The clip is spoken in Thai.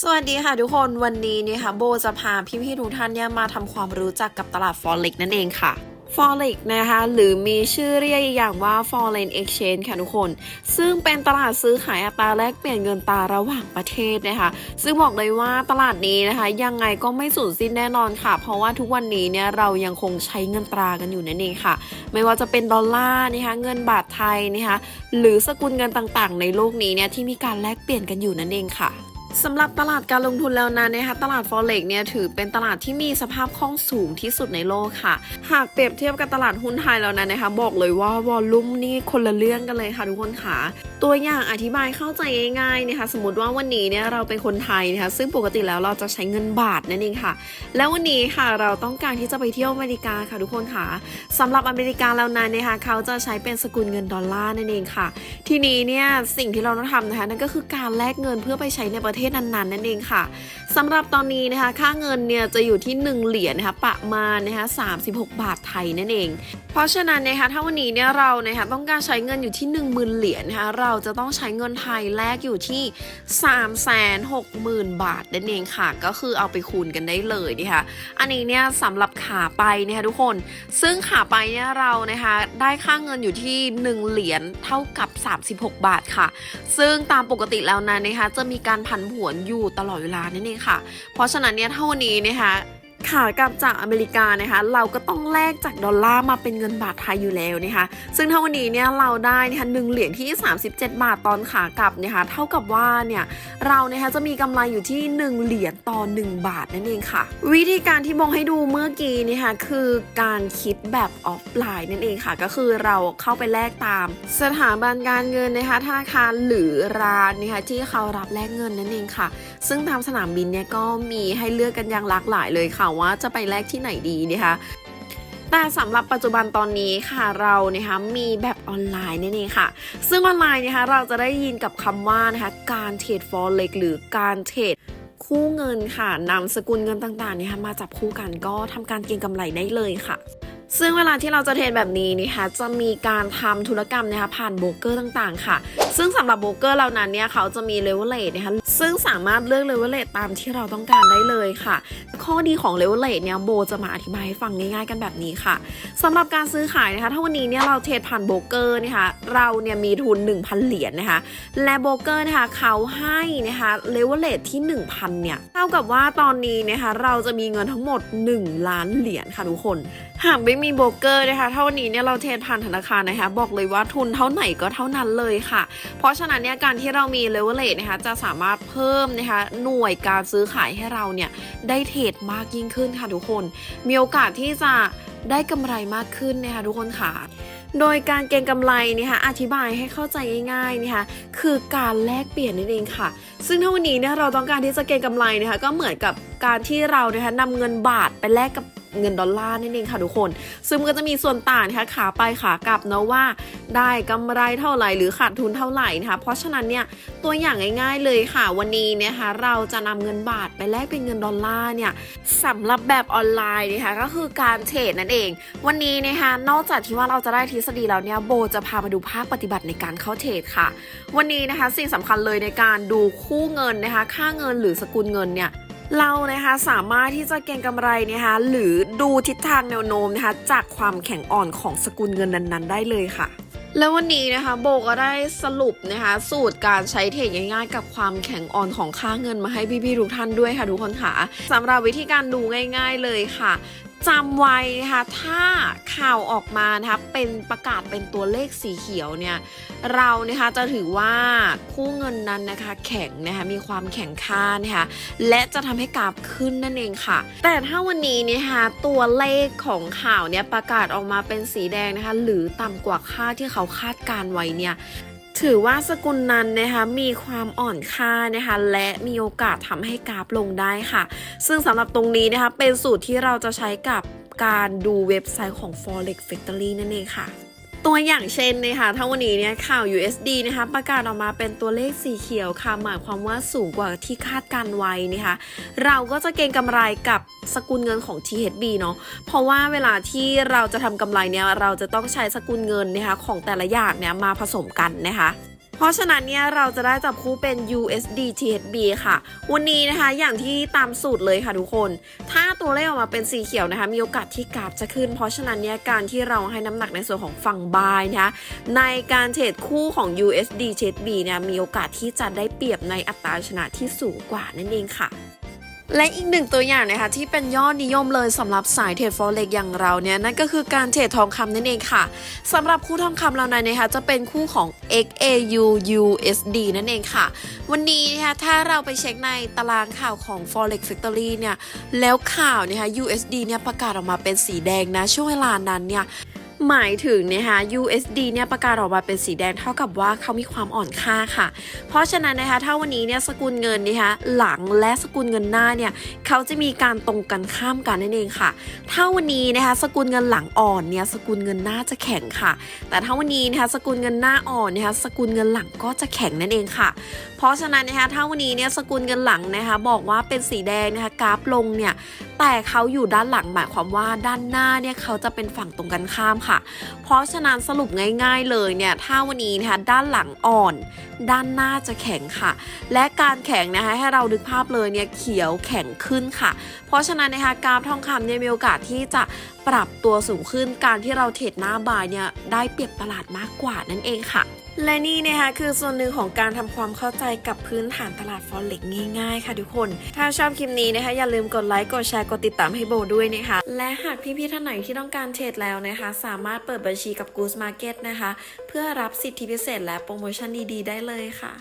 สวัสดีค่ะทุกคนวันนี้เนี่ยค่ะโบจะพาพี่ๆทุกท่านเนี่ยมาทำความรู้จักกับตลาด Forex นั่นเองค่ะ Forex นะคะหรือมีชื่อเรียกอย่างว่า Foreign Exchange ค่ะทุกคน ซึ่งเป็นตลาดซื้อขายอัตราแลกเปลี่ยนเงินตราระหว่างประเทศนะคะซึ่งบอกเลยว่าตลาดนี้นะคะ ยังไงก็ไม่สูญสิ้นแน่นอนค่ะ เพราะว่าทุกวันนี้เนี่ยเรายังคงใช้เงินตรากันอยู่นั่นเองค่ะ ไม่ว่าจะเป็นดอลลาร์นะคะเงินบาทไทยนะคะหรือสกุลเงินต่างๆ ในโลกนี้เนี่ยที่มีการแลกเปลี่ยนกันอยู่นั่นเองค่ะ สำหรับตลาดการลงทุนแล้วนั้นนะคะตลาด Forex เนี่ยถือเป็นตลาดที่มีสภาพคล่องสูงที่สุดในโลกค่ะ หากเปรียบเทียบกับตลาดหุ้นไทยแล้วนั้นนะคะบอกเลยว่าวอลลุ่มนี่คนละเรื่องกันเลยค่ะทุกคนค่ะ ตัวอย่างอธิบายเข้าใจง่ายๆนะคะสมมติว่าวันนี้เนี่ยเราเป็นคนไทยนะคะซึ่งปกติแล้วเราจะใช้เงินบาทนั่นเองค่ะ แล้ววันนี้ค่ะเราต้องการที่จะไปเที่ยวอเมริกาค่ะทุกคนค่ะสำหรับอเมริกาแล้วนั้นนะคะเขาจะใช้เป็นสกุลเงินดอลลาร์นั่นเองค่ะ ทีนี้เนี่ยสิ่งที่เราต้องทำนะคะนั่นก็คือการแลกเงินเพื่อไปใช้ในประเทศนั้นๆนั่นเองค่ะสำหรับตอนนี้นะคะ ค่าเงินเนี่ยจะอยู่ที่ 1 เหรียญนะคะประมาณนะคะ36 บาทไทยนั่นเอง เพราะฉะนั้นนะคะถ้าวันนี้เนี่ยเรานะคะต้องการใช้เงินอยู่ที่ 1 0,000 เหรียญนะคะเราจะต้องใช้เงินไทยแลกอยู่ที่ 360,000 บาทนั่นเองค่ะ ก็คือเอาไปคูณกันได้เลยนะคะอันนี้เนี่ยสำหรับขาไปนะคะทุกคน ซึ่งขาไปเนี่ยเรานะคะได้ค่าเงินอยู่ที่ 1 เหรียญเท่ากับ 36 บาทค่ะ ซึ่งตามปกติแล้วนะนะคะจะมีการผันผวนอยู่ตลอดเวลานั่นเองค่ะ เพราะฉะนั้นเนี่ยเท่านี้นะคะ ขากลับจากอเมริกานะคะ เราก็ต้องแลกจากดอลลาร์มาเป็นเงินบาทไทยอยู่แล้วนะคะ ซึ่งถ้าวันนี้เนี่ยเราได้นะคะหนึ่งเหรียญที่ 37 บาทตอนขากลับนะคะ เท่ากับว่าเนี่ยเรานะคะจะมีกำไรอยู่ที่ 1 เหรียญต่อ 1 บาทนั่นเองค่ะ วิธีการที่บงให้ดูเมื่อกี้นะคะคือการคิดแบบออฟไลน์นั่นเองค่ะ ก็คือเราเข้าไปแลกตาม สถาบันการเงินนะคะธนาคารหรือร้านนะคะที่เขารับแลกเงินนั่นเองค่ะ ซึ่งตามสนามบินเนี่ยก็มีให้เลือกกันอย่างหลากหลายเลยค่ะว่าจะไปแลกที่ไหนดีนะคะแต่สำหรับปัจจุบันตอนนี้ค่ะเรานะคะมีแบบออนไลน์นี่นเองค่ะ ซึ่งออนไลน์นะคะเราจะได้ยินกับคำว่านะคะการเทรดฟอนเล็กหรือการเทรดคู่เงินค่ะนำสกุลเงินต่างๆนะคะมาจับคู่กันก็ทำการเก็งกำไรได้เลยค่ะ ซึ่งเวลาที่เราจะเทรดแบบนี้นะคะจะมีการทำธุรกรรมนะคะผ่านโบรกเกอร์ต่างๆ ค่ะ ซึ่งสำหรับโบรกเกอร์เหล่านั้นเนี่ยเขาจะมีเลเวลเลทนะคะซึ่งสามารถเลือกเลเวลเลทตามที่เราต้องการได้เลยค่ะ ข้อดีของเลเวลเลทเนี่ยโบจะมาอธิบายให้ฟังง่ายๆกันแบบนี้ค่ะสำหรับการซื้อขายนะคะถ้าวันนี้เนี่ยเราเทรดผ่านโบรกเกอร์นะคะเราเนี่ยมีทุน 1,000 เหรียญนะคะและโบรกเกอร์นะคะเขาให้นะคะเลเวลเลทที่ 1,000เนี่ยเท่ากับว่าตอนนี้นะคะเราจะมีเงินทั้งหมด 1 ล้านเหรียญค่ะทุกคนหากไม่มีโบรกเกอร์นะคะ เท่านี้เนี่ยเราเทรดผ่านธนาคารนะคะ บอกเลยว่าทุนเท่าไหร่ก็เท่านั้นเลยค่ะ เพราะฉะนั้นเนี่ยการที่เรามีเลเวลเลทนะคะจะสามารถเพิ่มนะคะหน่วยการซื้อขายให้เราเนี่ยได้เทรดมากยิ่งขึ้นค่ะทุกคน มีโอกาสที่จะได้กำไรมากขึ้นนะคะทุกคนค่ะโดยการเก็งกำไรนะคะอธิบายให้เข้าใจง่ายๆนะคะคือการแลกเปลี่ยนนั่นเองค่ะ ซึ่งถ้าวันนี้เนี่ยเราต้องการที่จะเก็งกำไรนะคะก็เหมือนกับการที่เรานะคะนำเงินบาทไปแลกกับ เงินดอลลาร์นั่นเองค่ะทุกคน ซึ่งมันก็จะมีส่วนต่างนะคะขาไปขากลับเนาะว่า ได้กำไรเท่าไหร่หรือขาดทุนเท่าไหร่นะคะ เพราะฉะนั้นเนี่ยตัวอย่างง่ายๆเลยค่ะวันนี้นะคะเราจะนำเงินบาทไปแลกเป็นเงินดอลลาร์เนี่ยสำหรับแบบออนไลน์นะคะก็คือการเทรดนั่นเอง วันนี้นะคะนอกจากที่ว่าเราจะได้ทฤษฎีแล้วเนี่ยโบจะพามาดูภาคปฏิบัติในการเข้าเทรดค่ะ วันนี้นะคะสิ่งสำคัญเลยในการดูคู่เงินนะคะค่าเงินหรือสกุลเงินเนี่ย เรานะคะสามารถที่จะเก็งกำไรนะคะหรือดูทิศทางแนวโน้มนะคะจากความแข็งอ่อนของสกุลเงินนั้นๆ ได้เลยค่ะแล้ววันนี้นะคะโบก็ได้สรุปนะคะสูตรการใช้เทรดง่ายๆ กับความแข็งอ่อนของค่าเงินมาให้พี่ๆทุกท่านด้วยค่ะทุกคนค่ะสำหรับวิธีการดูง่าย ๆเลยค่ะ จำไว้นะคะถ้าข่าวออกมานะคะเป็นประกาศเป็นตัวเลขสีเขียวเนี่ยเรานะคะจะถือว่าคู่เงินนั้นนะคะแข็งนะคะมีความแข็งค่านะคะและจะทำให้กราฟขึ้นนั่นเองค่ะ แต่ถ้าวันนี้นะคะตัวเลขของข่าวเนี่ยประกาศออกมาเป็นสีแดงนะคะหรือต่ำกว่าค่าที่เขาคาดการไว้เนี่ย ถือว่าสกุลนั้นนะคะมีความอ่อนค่านะคะและมีโอกาสทำให้กราฟลงได้ค่ะ ซึ่งสำหรับตรงนี้นะคะเป็นสูตรที่เราจะใช้กับการดูเว็บไซต์ของ Forex Factory นั่นเองค่ะ ตัวอย่างเช่นนะคะถ้าวันนี้เนี่ยข่าว USD นะคะประกาศออกมาเป็นตัวเลขสีเขียวค่ะ หมายความว่าสูงกว่าที่คาดการไว้นะคะเราก็จะเก็งกำไรกับสกุลเงินของ THB เนาะเพราะว่าเวลาที่เราจะทำกำไรเนี่ยเราจะต้องใช้สกุลเงินนะคะของแต่ละอย่างเนี่ยมาผสมกันนะคะ เพราะฉะนั้นเนี่ยเราจะได้จับคู่เป็น USD THB ค่ะ วันนี้นะคะอย่างที่ตามสูตรเลยค่ะทุกคน ถ้าตัวเลขออกมาเป็นสีเขียวนะคะมีโอกาสที่กราฟจะขึ้น เพราะฉะนั้นเนี่ยการที่เราให้น้ำหนักในส่วนของฝั่งบายนะคะในการเทรดคู่ของ USD THB เนี่ยมีโอกาสที่จะได้เปรียบในอัตราชนะที่สูงกว่านั่นเองค่ะ และอีกหนึ่งตัวอย่างนะคะที่เป็นยอดนิยมเลยสำหรับสายเทรดฟอเร็กอย่างเราเนี่ยนั่นก็คือการเทรดทองคำนั่นเองค่ะสำหรับคู่ทองคำเรานั้นนะคะจะเป็นคู่ของ XAU USD นั่นเองค่ะ วันนี้นะคะถ้าเราไปเช็คในตารางข่าวของ Forex Factory เนี่ยแล้วข่าวนะคะ USD เนี่ยประกาศออกมาเป็นสีแดงนะช่วงเวลานั้นเนี่ย หมายถึงนะคะ USD เนี่ยประกาศออกมาเป็นสีแดงเท่ากับว่าเขามีความอ่อนค่าค่ะ เพราะฉะนั้นนะคะถ้าวันนี้เนี่ยสกุลเงินนะคะหลังและสกุลเงินหน้าเนี่ยเขาจะมีการตรงกันข้ามกันนั่นเองค่ะ ถ้าวันนี้นะคะสกุลเงินหลังอ่อนเนี่ยสกุลเงินหน้าจะแข็งค่ะ แต่ถ้าวันนี้นะคะสกุลเงินหน้าอ่อนนะคะสกุลเงินหลังก็จะแข็งนั่นเองค่ะ เพราะฉะนั้นนะคะถ้าวันนี้เนี่ยสกุลเงินหลังนะคะบอกว่าเป็นสีแดงนะคะกราฟลงเนี่ยแต่เขาอยู่ด้านหลังหมายความว่าด้านหน้าเนี่ยเขาจะเป็นฝั่งตรงกันข้ามค่ะ เพราะฉะนั้นสรุปง่าย ๆ เลยเนี่ยถ้าวันนี้นะคะด้านหลังอ่อน ด้านหน้าจะแข็งค่ะ และการแข็งนะคะให้เราดึกภาพเลยเนี่ยเขียวแข็งขึ้นค่ะ เพราะฉะนั้นนะคะกราฟทองคำเนี่ยมีโอกาสที่จะ ปรับตัวสูงขึ้นการที่เราเทรดหน้าบายเนี่ยได้เปรียบตลาดมากกว่านั่นเองค่ะ และนี่นะคะคือส่วนหนึ่งของการทำความเข้าใจกับพื้นฐานตลาดฟอเร็กง่ายๆ ค่ะทุกคน ถ้าชอบคลิปนี้นะคะอย่าลืมกดไลค์กดแชร์กดติดตามให้โบด้วยนะคะ และหากพี่ๆท่านไหนที่ต้องการเทรดแล้วนะคะ สามารถเปิดบัญชีกับ Goose Market นะคะ เพื่อรับสิทธิพิเศษและโปรโมชั่นดีๆ ได้เลยค่ะ